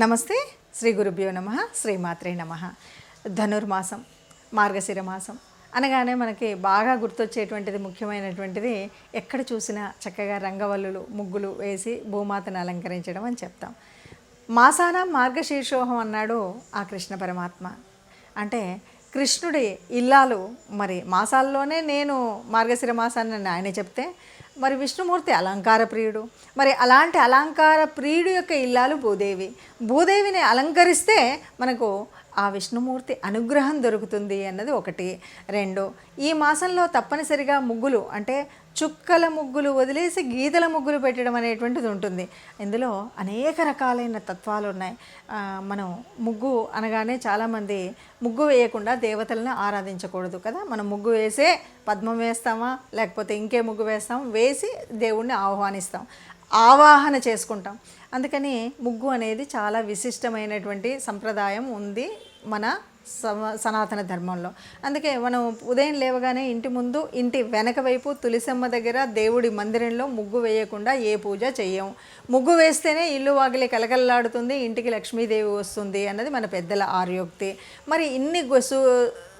నమస్తే శ్రీ గురుభ్యో నమ శ్రీమాత్రే నమ. ధనుర్మాసం మార్గశిర మాసం. అనగానే మనకి బాగా గుర్తొచ్చేటువంటిది ముఖ్యమైనటువంటిది ఎక్కడ చూసినా చక్కగా రంగవల్లులు ముగ్గులు వేసి భూమాతను అలంకరించడం అని చెప్తాం. మాసాన మార్గశీర్షోహం అన్నాడు ఆ కృష్ణ పరమాత్మ. అంటే కృష్ణుడి ఇల్లాలు మరి మాసాల్లోనే నేను మార్గశిర మాసాన్ని ఆయన చెప్తే మరి విష్ణుమూర్తి అలంకార ప్రియుడు. మరి అలాంటి అలంకార ప్రియుడు యొక్క ఇల్లాలు భూదేవి. భూదేవిని అలంకరిస్తే మనకు ఆ విష్ణుమూర్తి అనుగ్రహం దొరుకుతుంది అన్నది ఒకటి. రెండు ఈ మాసంలో తప్పనిసరిగా ముగ్గులు అంటే చుక్కల ముగ్గులు వదిలేసి గీతల ముగ్గులు పెట్టడం అనేటువంటిది ఉంటుంది. ఇందులో అనేక రకాలైన తత్వాలు ఉన్నాయి. మనం ముగ్గు అనగానే చాలామంది ముగ్గు వేయకుండా దేవతలను ఆరాధించకూడదు కదా. మనం ముగ్గు వేసే పద్మం వేస్తామా లేకపోతే ఇంకే ముగ్గు వేస్తాం వేసి దేవుణ్ణి ఆహ్వానిస్తాం ఆవాహన చేసుకుంటాం. అందుకని ముగ్గు అనేది చాలా విశిష్టమైనటువంటి సంప్రదాయం ఉంది. మన సనాతన ధర్మంలో. అందుకే మనం ఉదయం లేవగానే ఇంటి ముందు ఇంటి వెనక వైపు తులసమ్మ దగ్గర దేవుడి మందిరంలో ముగ్గు వేయకుండా ఏ పూజ చేయము ముగ్గు వేస్తేనే ఇల్లు వాకిలి కలకల్లాడుతుంది ఇంటికి లక్ష్మీదేవి వస్తుంది అన్నది మన పెద్దల ఆర్యోక్తి. మరి ఇన్ని గొసు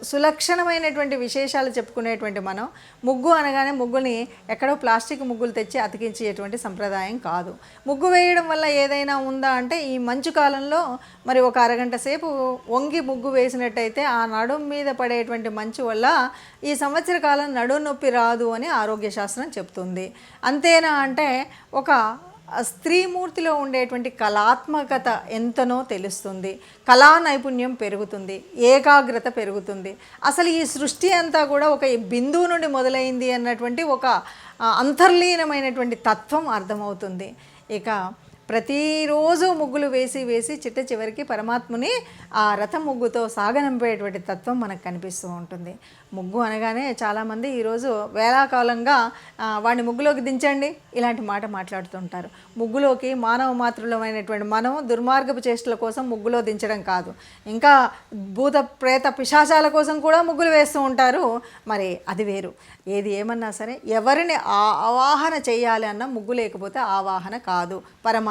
సులక్షణమైనటువంటి విశేషాలు చెప్పుకునేటువంటి మనం ముగ్గు అనగానే ముగ్గుని ఎక్కడో ప్లాస్టిక్ ముగ్గులు తెచ్చి అతికించేటువంటి సంప్రదాయం కాదు. ముగ్గు వేయడం వల్ల ఏదైనా ఉందా అంటే ఈ మంచు కాలంలో మరి ఒక అరగంట సేపు వంగి ముగ్గు వేసినట్టయితే ఆ నడుం మీద పడేటువంటి మంచు వల్ల ఈ సంవత్సర కాలం నడుం నొప్పి రాదు అని ఆరోగ్య శాస్త్రం చెప్తుంది. అంతేనా అంటే ఒక స్త్రీమూర్తిలో ఉండేటువంటి కళాత్మకత ఎంతనో తెలుస్తుంది. కళా నైపుణ్యం పెరుగుతుంది. ఏకాగ్రత పెరుగుతుంది. అసలు ఈ సృష్టి అంతా కూడా ఒక బిందువు నుండి మొదలైంది అన్నటువంటి ఒక అంతర్లీనమైనటువంటి తత్వం అర్థమవుతుంది. ఇక ప్రతిరోజు ముగ్గులు వేసి వేసి చిట్ట చివరికి పరమాత్ముని ఆ రథ ముగ్గుతో సాగనంపేటువంటి తత్వం మనకు కనిపిస్తూ ఉంటుంది. ముగ్గు అనగానే చాలామంది ఈరోజు వేలాకాలంగా వాడిని ముగ్గులోకి దించండి ఇలాంటి మాట మాట్లాడుతుంటారు. ముగ్గులోకి మానవ మాతృలమైనటువంటి మనం దుర్మార్గపు చేష్టల కోసం ముగ్గులో దించడం కాదు. ఇంకా భూత ప్రేత పిశాచాల కోసం కూడా ముగ్గులు వేస్తూ ఉంటారు. మరి అది వేరు. ఏది ఏమన్నా సరే ఎవరిని ఆ ఆవాహన చేయాలి అన్న ముగ్గు లేకపోతే ఆవాహన కాదు.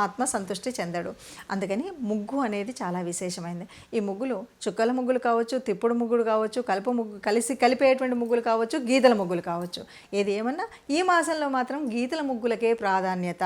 ఆత్మ సంతృష్టి చెందడు. అందుకని ముగ్గు అనేది చాలా విశేషమైంది. ఈ ముగ్గులు చుక్కల ముగ్గులు కావచ్చు తిప్పుడు ముగ్గులు కావచ్చు కలుపు ముగ్గు కలిసి కలిపేటువంటి ముగ్గులు కావచ్చు గీతల ముగ్గులు కావచ్చు. ఏది ఏమన్నా ఈ మాసంలో మాత్రం గీతల ముగ్గులకే ప్రాధాన్యత.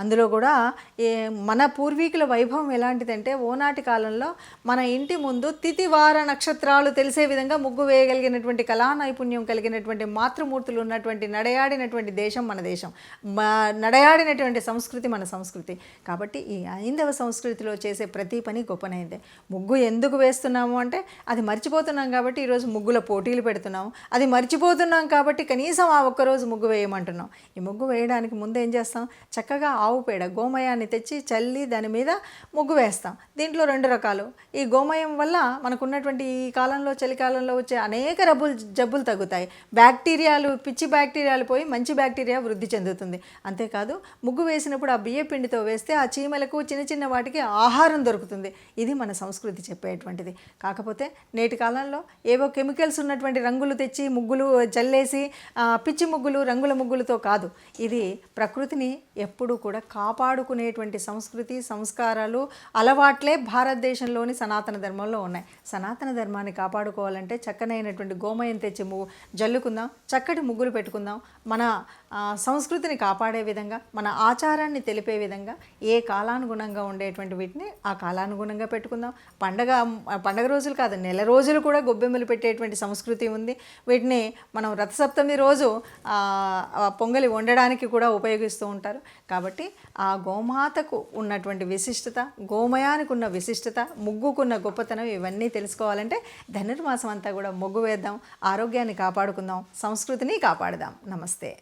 అందులో కూడా ఏ మన పూర్వీకుల వైభవం ఎలాంటిదంటే ఓనాటి కాలంలో మన ఇంటి ముందు తితివార నక్షత్రాలు తెలిసే విధంగా ముగ్గు వేయగలిగినటువంటి కళా నైపుణ్యం కలిగినటువంటి మాతృమూర్తులు ఉన్నటువంటి నడయాడినటువంటి దేశం మన దేశం. మా నడయాడినటువంటి సంస్కృతి మన సంస్కృతి. కాబట్టి ఈ ఐందవ సంస్కృతిలో చేసే ప్రతి పని గొప్పనైందే. ముగ్గు ఎందుకు వేస్తున్నాము అంటే అది మర్చిపోతున్నాం కాబట్టి ఈరోజు ముగ్గుల పోటీలు పెడుతున్నాం అది మర్చిపోతున్నాం కాబట్టి కనీసం ఆ ఒక్కరోజు ముగ్గు వేయమంటున్నాం. ఈ ముగ్గు వేయడానికి ముందు ఏం చేస్తాం? చక్కగా ఆవు పేడ గోమయాన్ని తెచ్చి చల్లి దాని మీద ముగ్గు వేస్తాం. దీంట్లో రెండు రకాలు. ఈ గోమయం వల్ల మనకున్నటువంటి ఈ కాలంలో చలికాలంలో వచ్చే అనేక రబ్బులు జబ్బులు తగ్గుతాయి. బ్యాక్టీరియాలు పిచ్చి బ్యాక్టీరియాలు పోయి మంచి బ్యాక్టీరియా వృద్ధి చెందుతుంది. అంతేకాదు ముగ్గు వేసినప్పుడు ఆ బియ్య పిండితో చేస్తే ఆ చీమలకు చిన్న చిన్న వాటికి ఆహారం దొరుకుతుంది. ఇది మన సంస్కృతి చెప్పేటువంటిది. కాకపోతే నేటి కాలంలో ఏవో కెమికల్స్ ఉన్నటువంటి రంగులు తెచ్చి ముగ్గులు జల్లేసి పిచ్చి ముగ్గులు రంగుల ముగ్గులతో కాదు. ఇది ప్రకృతిని ఎప్పుడూ కూడా కాపాడుకునేటువంటి సంస్కృతి సంస్కారాలు అలవాట్లే భారతదేశంలోని సనాతన ధర్మంలో ఉన్నాయి. సనాతన ధర్మాన్ని కాపాడుకోవాలంటే చక్కనైనటువంటి గోమయం తెచ్చి జల్లుకుందాం చక్కటి ముగ్గులు పెట్టుకుందాం. మన సంస్కృతిని కాపాడే విధంగా మన ఆచారాన్ని తెలిపే విధంగా ఏ కాలానుగుణంగా ఉండేటువంటి వీటిని ఆ కాలానుగుణంగా పెట్టుకుందాం. పండగ పండగ రోజులు కాదు నెల రోజులు కూడా గొబ్బెమ్మలు పెట్టేటువంటి సంస్కృతి ఉంది. వీటిని మనం రథసప్తమి రోజు పొంగలి వండడానికి కూడా ఉపయోగిస్తూ ఉంటారు. కాబట్టి ఆ గోమాతకు ఉన్నటువంటి విశిష్టత గోమయానికి ఉన్న విశిష్టత ముగ్గుకున్న గొప్పతనం ఇవన్నీ తెలుసుకోవాలంటే ధనుర్మాసం అంతా కూడా ముగ్గు వేద్దాం ఆరోగ్యాన్ని కాపాడుకుందాం సంస్కృతిని కాపాడదాం. నమస్తే.